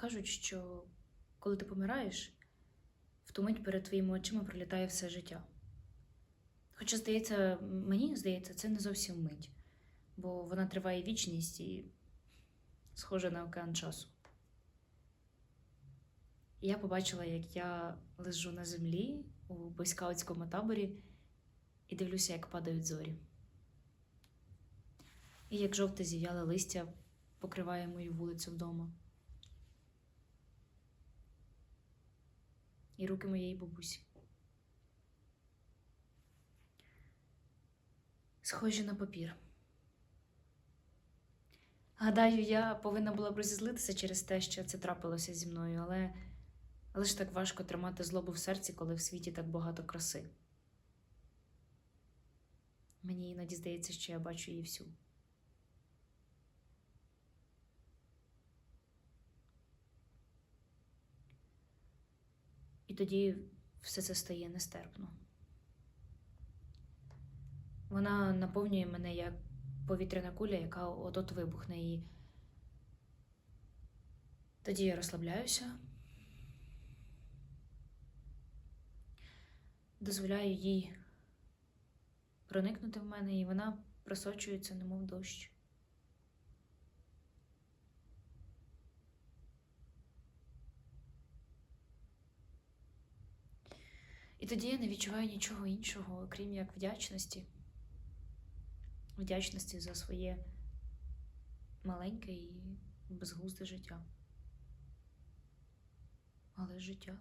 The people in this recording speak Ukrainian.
Кажуть, що коли ти помираєш, в ту мить перед твоїми очима пролітає все життя. Хоча, здається, мені здається, це не зовсім мить, бо вона триває вічність і схожа на океан часу. Я побачила, як я лежу на землі у бойскаутському таборі і дивлюся, як падають зорі. І як жовте зів'яле листя покриває мою вулицю вдома. І руки моєї бабусі. Схожі на папір. Гадаю, я повинна була б розізлитися через те, що це трапилося зі мною, але, але так важко тримати злобу в серці, коли в світі так багато краси. Мені іноді здається, що я бачу її всю. І тоді все це стає нестерпно. Вона наповнює мене як повітряна куля, яка от-от вибухне і тоді я розслабляюся, дозволяю їй проникнути в мене, і вона просочується, немов дощ. Тоді я не відчуваю нічого іншого, окрім як вдячності. Вдячності за своє маленьке і безглузде життя. Але життя.